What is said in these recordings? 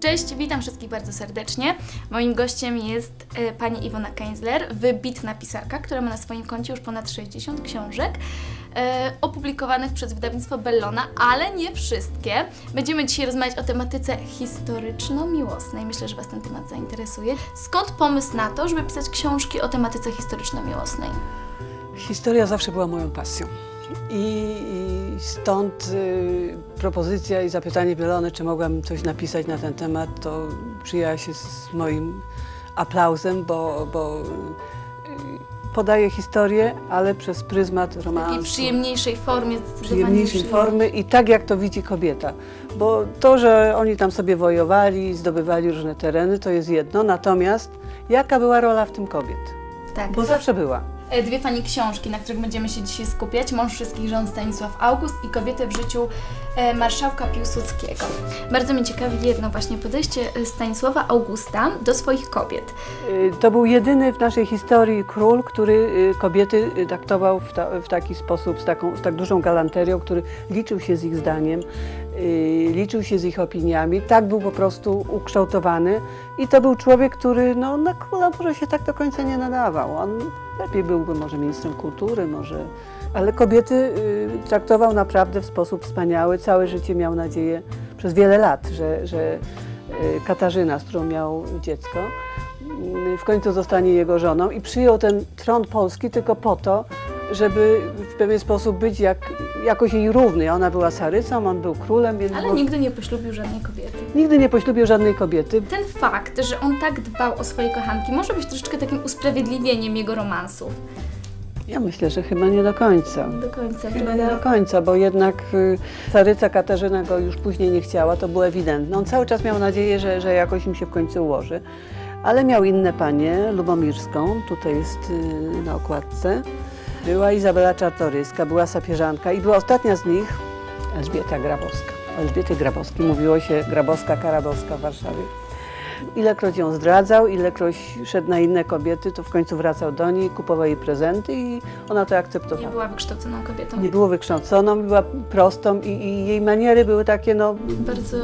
Cześć, witam wszystkich bardzo serdecznie. Moim gościem jest e, pani Iwona Kęzler, wybitna pisarka, która ma na swoim koncie już ponad 60 książek e, opublikowanych przez wydawnictwo Bellona, ale nie wszystkie. Będziemy dzisiaj rozmawiać o tematyce historyczno-miłosnej. Myślę, że Was ten temat zainteresuje. Skąd pomysł na to, żeby pisać książki o tematyce historyczno-miłosnej? Historia zawsze była moją pasją. I, i stąd y, propozycja i zapytanie Bielony, czy mogłam coś napisać na ten temat, to przyjęła się z moim aplauzem, bo, bo y, podaję historię, ale przez pryzmat W takiej romansu. przyjemniejszej formie, przyjemniejszej formy i tak jak to widzi kobieta. Bo to, że oni tam sobie wojowali, zdobywali różne tereny, to jest jedno, natomiast jaka była rola w tym kobiet? Tak. Bo zawsze była. E, Dwie Pani książki, na których będziemy się dzisiaj skupiać. Mąż wszystkich rząd Stanisław August i Kobiety w życiu e, marszałka Piłsudskiego. Bardzo mnie ciekawi jedno właśnie podejście e, Stanisława Augusta do swoich kobiet. To był jedyny w naszej historii król, który kobiety traktował w, ta, w taki sposób, z, taką, z tak dużą galanterią, który liczył się z ich zdaniem, liczył się z ich opiniami. Tak był po prostu ukształtowany i to był człowiek, który no, na króla może się tak do końca nie nadawał. On lepiej byłby może ministrem kultury, może... Ale kobiety y, traktował naprawdę w sposób wspaniały. Całe życie miał nadzieję przez wiele lat, że, że y, Katarzyna, z którą miał dziecko, y, w końcu zostanie jego żoną i przyjął ten tron Polski tylko po to, żeby w pewien sposób być jak, jakoś jej równy. Ona była carycą, on był królem, więc Ale było- nigdy nie poślubił żadnej kobiety. nigdy nie poślubił żadnej kobiety. Ten fakt, że on tak dbał o swoje kochanki, może być troszeczkę takim usprawiedliwieniem jego romansów. Ja myślę, że chyba nie do końca. Nie do końca, Chyba nie do końca, bo jednak y, caryca Katarzyna go już później nie chciała, to było ewidentne. On cały czas miał nadzieję, że, że jakoś im się w końcu ułoży. Ale miał inne panie, Lubomirską, tutaj jest y, na okładce. Była Izabela Czartoryska, była sapieżanka i była ostatnia z nich Elżbieta Grabowska. O Elżbiety Grabowskiej mówiło się Grabowska, Karabowska w Warszawie. Ilekroć ją zdradzał, ilekroć szedł na inne kobiety, to w końcu wracał do niej, kupował jej prezenty i ona to akceptowała. Nie była wykształconą kobietą. Nie było wykształconą, była prostą i, i jej maniery były takie no, Bardzo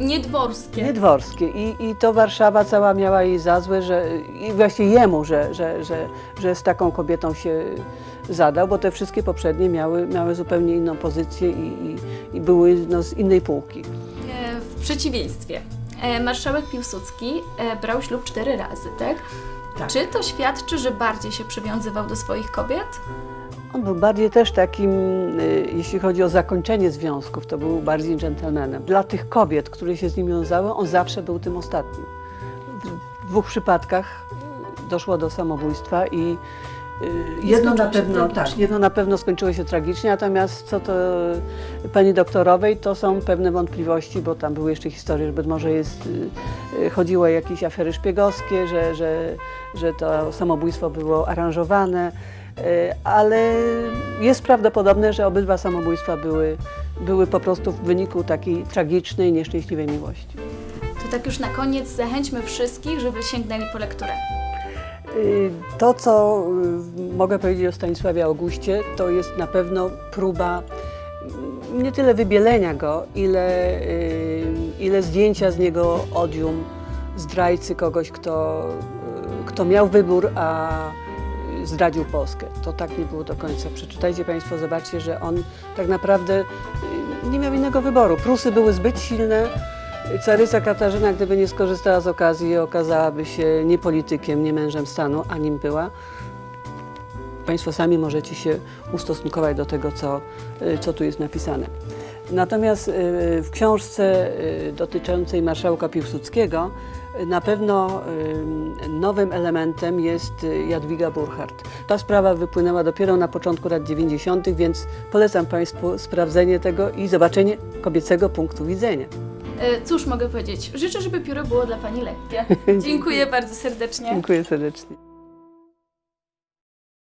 niedworskie. niedworskie. I, I to Warszawa cała miała jej za złe, że, i właśnie jemu, że, że, że, że z taką kobietą się zadał, bo te wszystkie poprzednie miały, miały zupełnie inną pozycję i, i, i były no, z innej półki. E, W przeciwieństwie. E, Marszałek Piłsudski e, brał ślub cztery razy, tak? Tak. Czy to świadczy, że bardziej się przywiązywał do swoich kobiet? On był bardziej też takim, y, jeśli chodzi o zakończenie związków, to był bardziej dżentelmenem. Dla tych kobiet, które się z nim wiązały, on zawsze był tym ostatnim. W dwóch przypadkach doszło do samobójstwa i jedno na pewno, tragicznie. tak, jedno na pewno skończyło się tragicznie, natomiast co to pani doktorowej, to są pewne wątpliwości, bo tam były jeszcze historie, że być może jest, y, y, chodziło o jakieś afery szpiegowskie, że, że, że to samobójstwo było aranżowane. Ale jest prawdopodobne, że obydwa samobójstwa były, były po prostu w wyniku takiej tragicznej, nieszczęśliwej miłości. To tak już na koniec zachęćmy wszystkich, żeby sięgnęli po lekturę. Y, To, co y, mogę powiedzieć o Stanisławie Augustie, to jest na pewno próba y, nie tyle wybielenia go, ile, y, ile zdjęcia z niego odium zdrajcy kogoś, kto, kto miał wybór, a zdradził Polskę. To tak nie było do końca. Przeczytajcie Państwo, zobaczcie, że on tak naprawdę nie miał innego wyboru. Prusy były zbyt silne, Caryca Katarzyna, gdyby nie skorzystała z okazji, okazałaby się nie politykiem, nie mężem stanu, a nim była. Państwo sami możecie się ustosunkować do tego, co, y, co tu jest napisane. Natomiast y, w książce y, dotyczącej marszałka Piłsudskiego na pewno nowym elementem jest Jadwiga Burchardt. Ta sprawa wypłynęła dopiero na początku lat 90., więc polecam Państwu sprawdzenie tego i zobaczenie kobiecego punktu widzenia. E, Cóż mogę powiedzieć? Życzę, żeby pióro było dla Pani lekkie. Dziękuję bardzo serdecznie. Dziękuję serdecznie.